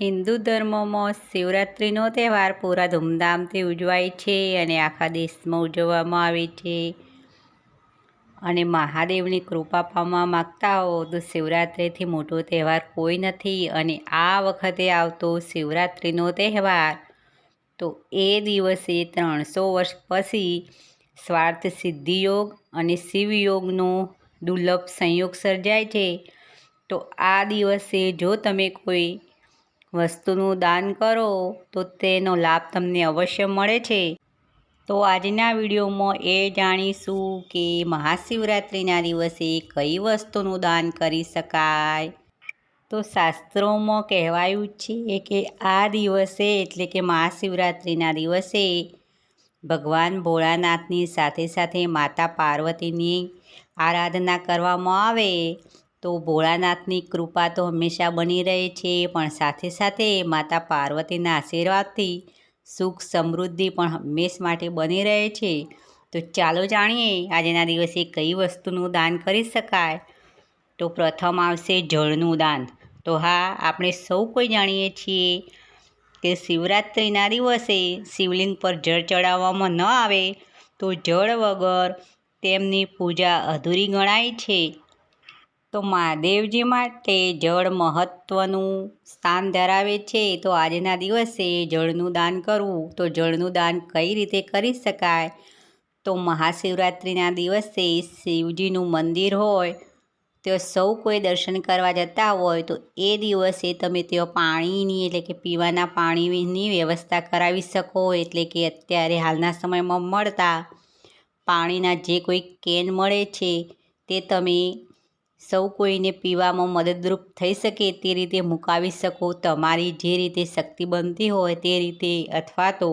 હિન્દુ ધર્મમાં શિવરાત્રિનો તહેવાર પૂરા ધૂમધામથી ઉજવાય છે અને આખા દેશમાં ઉજવવામાં આવે છે. અને મહાદેવની કૃપા પામવા માગતા હો તો શિવરાત્રિથી મોટો તહેવાર કોઈ નથી અને આ વખતે આવતો શિવરાત્રિનો તહેવાર તો એ દિવસે ત્રણસો વર્ષ પછી સ્વાર્થ સિદ્ધિયોગ અને શિવયોગનો દુર્લભ સંયોગ સર્જાય છે. તો આ દિવસે જો તમે કોઈ વસ્તુનું દાન કરો તો તેનો લાભ તમને અવશ્ય મળે છે. તો આજના વિડીયોમાં એ જાણીશું કે મહાશિવરાત્રિના દિવસે કઈ વસ્તુનું દાન કરી શકાય? તો શાસ્ત્રોમાં કહેવાયું છે કે આ દિવસે એટલે કે મહાશિવરાત્રિના દિવસે ભગવાન ભોળાનાથની સાથે સાથે માતા પાર્વતીની આરાધના કરવામાં આવે તો ભોળાનાથની કૃપા તો હંમેશા બની રહે છે, પણ સાથે સાથે માતા પાર્વતીના આશીર્વાદથી સુખ સમૃદ્ધિ પણ હંમેશ માટે બની રહે છે. તો ચાલો જાણીએ, આજના દિવસે કઈ વસ્તુનું દાન કરી શકાય? તો પ્રથમ આવશે જળનું દાન. તો હા, આપણે સૌ કોઈ જાણીએ છીએ કે શિવરાત્રિના દિવસે શિવલિંગ પર જળ ચડાવવામાં ન આવે તો જળ વગર તેમની પૂજા અધૂરી ગણાય છે. તો મહાદેવજી માટે જળ મહત્ત્વનું સ્થાન ધરાવે છે. તો આજના દિવસે જળનું દાન કરવું, તો જળનું દાન કઈ રીતે કરી શકાય? તો મહાશિવરાત્રિના દિવસે શિવજીનું મંદિર હોય તો સૌ કોઈ દર્શન કરવા જતા હોય, તો એ દિવસે તમે ત્યાં પાણીની એટલે કે પીવાના પાણીની વ્યવસ્થા કરાવી શકો. એટલે કે અત્યારે હાલના સમયમાં મળતા પાણીના જે કોઈ કેન મળે છે, તે તમે સૌ કોઈને પીવામાં મદદરૂપ થઈ શકે તે રીતે મુકાવી શકો. તમારી જે રીતે શક્તિ બનતી હોય તે રીતે અથવા તો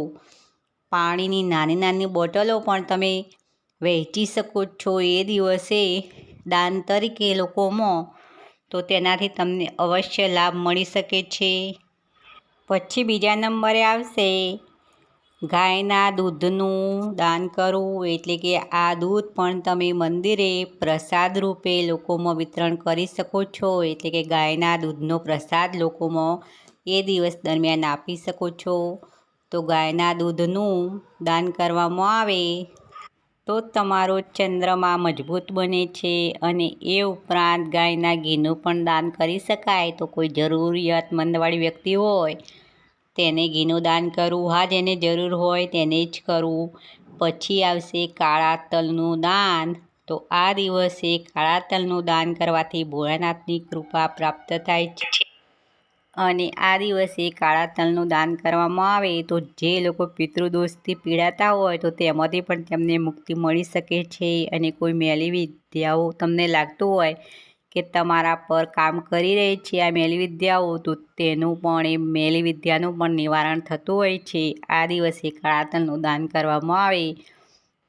પાણીની નાની નાની બોટલો પણ તમે વહેંચી શકો છો. એ દિવસે દાન તરીકે લોકોમાં તો તેનાથી તમને અવશ્ય લાભ મળી શકે છે. પછી બીજા નંબરે આવશે ગાયના દૂધનું દાન કરવું એટલે કે આ દૂધ પણ તમે મંદિરે પ્રસાદ રૂપે લોકોમાં વિતરણ કરી શકો છો. એટલે કે ગાયના દૂધનો પ્રસાદ લોકોમાં એ દિવસ દરમિયાન આપી શકો છો. તો ગાયના દૂધનું દાન કરવામાં આવે તો તમારો ચંદ્રમાં મજબૂત બને છે અને એ ઉપરાંત ગાયના ઘીનું પણ દાન કરી શકાય. તો કોઈ જરૂરિયાતમંદવાળી વ્યક્તિ હોય તેને ઘીનું દાન કરવું હા, જેને જરૂર હોય તેને જ કરવું પછી આવશે કાળા તલનું દાન. તો આ દિવસે કાળા તલનું દાન કરવાથી ભોળાનાથની કૃપા પ્રાપ્ત થાય છે. અને આ દિવસે કાળા તલનું દાન કરવામાં આવે તો જે લોકો પિતૃદોષથી પીડાતા હોય તો તેમાંથી પણ તેમને મુક્તિ મળી શકે છે અને કોઈ મેલી વિદ્યાઓ તમને લાગતું હોય કે તમારા પર કામ કરી રહી છે આ મેલી વિદ્યાઓ તો તેનું પણ એ મેલી વિદ્યાનું પણ નિવારણ થતું હોય છે. આ દિવસે કાળા તલનું દાન કરવામાં આવે.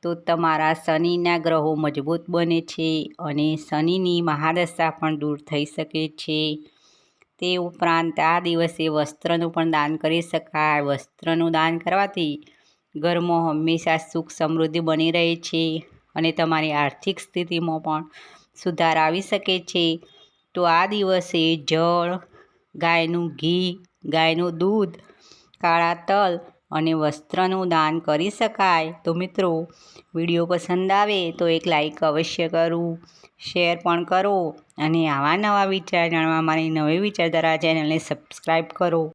તો તમારા શનિના ગ્રહો મજબૂત બને છે અને શનિની મહાદશા પણ દૂર થઈ શકે છે. તે ઉપરાંત આ દિવસે વસ્ત્રનું પણ દાન કરી શકાય. વસ્ત્રનું દાન કરવાથી ઘરમાં હંમેશા સુખ સમૃદ્ધિ બની રહે છે અને તમારી આર્થિક સ્થિતિમાં પણ સુધાર આવી શકે છે. તો આ દિવસે જળ, ગાયનું ઘી, ગાયનું દૂધ, કાળા તલ અને વસ્ત્રનું દાન કરી શકાય. તો મિત્રો, વીડિયો પસંદ આવે તો એક લાઈક અવશ્ય કરવું શેર પણ કરો અને આવા નવા વિચાર જાણવા મારી નવી વિચારધારા ચેનલને સબસ્ક્રાઈબ કરો.